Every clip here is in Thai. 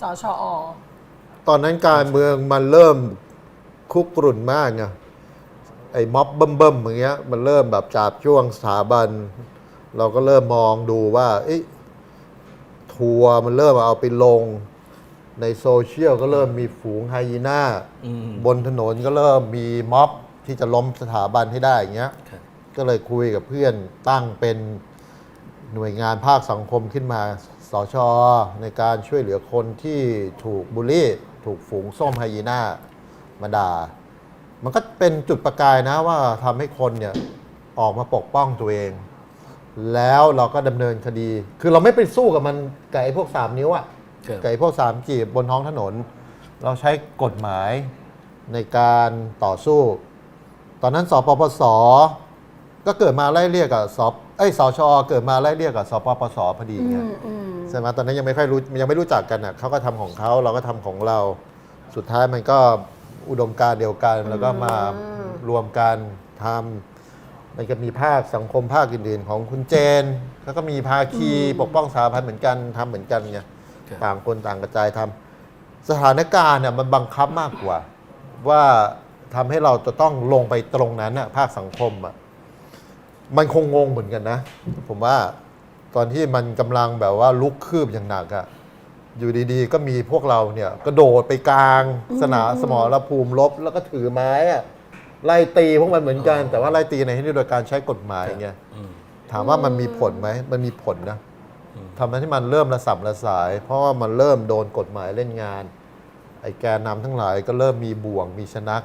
สชอ ตอนนั้นการเมืองมันเริ่มคุกรุ่นมากไงไอ้ม็อบเบิ่มๆอย่างเงี้ยมันเริ่มแบบจับช่วงสถาบัน เราก็เริ่มมองดูว่าเอ๊ะทัวร์มันเริ่มเอาไปลง ในโซเชียลก็เริ่มมีฝูงไฮยีน่าอืมบนถนนก็เริ่มมีม็อบที่จะล้มสถาบันให้ได้อย่างเงี้ยครับก็เลยคุยกับเพื่อนตั้งเป็นหน่วยงานภาคสังคมขึ้นมา สชในการช่วยเหลือคนที่ถูกบูลลี่ ถูกฝูงส้มไฮยีน่ามาด่า มันก็เป็นจุดประกายนะว่าทำให้คนเนี่ยออกมาปกป้องตัวเอง แล้วเราก็ดำเนินคดี คือเราไม่ไปสู้กับมันกับไอ้พวกสามนิ้วอะครับ กับไอ้พวกสามจีบบนท้องถนน เราใช้กฎหมายในการต่อสู้ ตอนนั้นสปปส ก็เกิดมาไล่เรียกกับสเอ้ยสชเกิดมาไล่เรียกกับสปปสพอดีอืไง มอืม ใช่ไหมตอนนั้นยังไม่ค่อยรู้ยังไม่รู้จักกันอะเขาก็ทำของเขาเราก็ทำของเรา สุดท้ายมันก็อุดมการณ์เดียวกันแล้วก็มารวมกันทำมันก็มีภาคสังคมภาคอื่นๆ ของคุณเจนแล้วก็มีภาคีปกป้องสถาพันธ์เหมือนกันทำเหมือนกันไงครับต่างคนต่างกระจายทำสถานการณ์เนี่ยมันบังคับมากกว่า ว่าทำให้เราจะต้องลงไปตรงนั้นน่ะภาคสังคมอะมันคงงงเหมือนกันนะ ผมว่า ตอนที่มันกำลังแบบว่าลุกคืบอย่างหนักอะอยู่ดีๆ ก็มีพวกเราเนี่ยกระโดดไปกลางสนามสมรภูมิรบแล้วก็ถือไม้อะไล่ตีพวกมันเหมือนกัน แต่ว่าไล่ตีในที่นี้โดยการใช้กฎหมายไงอืมถามว่ามันมีผลไหมมันมีผลนะอืมทำให้มันเริ่มระสับระสาย เพราะว่ามันเริ่มโดนกฎหมายเล่นงาน ไอ้แกนนำทั้งหลายก็เริ่มมีบ่วงมีชนัก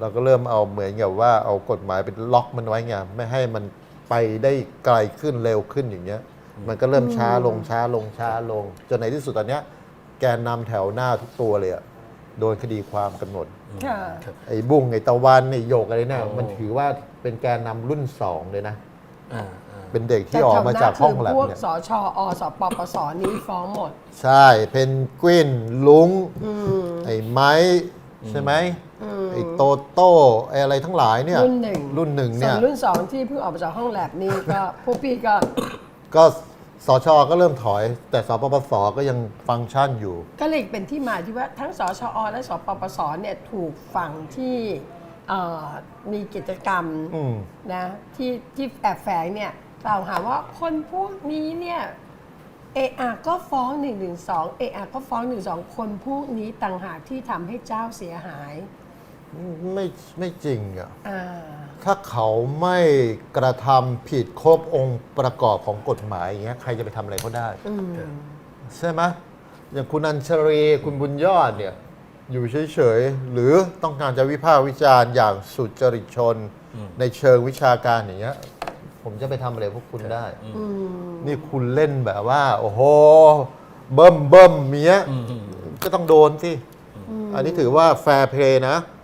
เราก็เริ่มเอาเหมือนกับว่าเอากฎหมายเป็นล็อกมันไว้ไงไม่ให้มัน ไปได้ไกลขึ้นเร็วขึ้นอย่างเงี้ย มันก็เริ่มช้าลงช้าลงช้าลง จนในที่สุดตอนเนี้ย แกนนำแถวหน้าทุกตัวเลยอะโดนคดีความกำหนด ค่ะ ครับ ไอ้บุ้งไอ้ตะวันไอ้โยกอะไรเนี่ยโอ้ มันถือว่าเป็นแกนนำรุ่นสองเลยนะ อ่าอ่า เป็นเด็กที่ออกมาจากห้องแลบพวกเนี่ย สชอสปปสนี้ฟ้องหมด ใช่ เพนกวิน ลุงอืมไอ้ไม้ ใช่ไหม อืม ไอ้โตโต้ไอ้อะไรทั้งหลายเนี่ยรุ่นหนึ่งรุ่นหนึ่งส่เนี่วยนรุ่นสองที่เพิ่งออกมาจากห้องแลบนี้ก็ พวกพี่ก็ก็สชก็เริ่มถอย แต่สปปสก็ยังฟังก์ชันอยู่ ก็เลยเป็นที่มาที่ว่าทั้งสชอและสปปสเนี่ยถูกฝั่งที่เอ่อมีกิจกรรมอืม นะที่ที่แอบแฝงเนี่ยกล่าวหาว่าคนพวกนี้เนี่ยเออาก็ฟ้อง1นึเออาก็ฟ้อง1นึคนพวกนี้ต่างหากที่ทำให้เจ้าเสียหาย ไม่ไม่จริงอะอ่า ถ้าเขาไม่กระทำผิดครบองค์ประกอบของกฎหมายอย่างเงี้ยใครจะไปทำอะไรเขาได้ อืม ใช่ไหมอย่างคุณอัญชรีคุณบุญยอดเนี่ย อยู่เฉย ๆ หรือต้องการจะวิพากษ์วิจารณ์อย่างสุจริตชน ในเชิงวิชาการอย่างเงี้ยผมจะไปทำอะไรพวกคุณได้อืมนี่คุณเล่นแบบว่า โอ้โห เบิ่มเบิ่มเมียอืมอืมก็ต้องโดนสิ อันนี้ถือว่าแฟร์เพลย์นะอ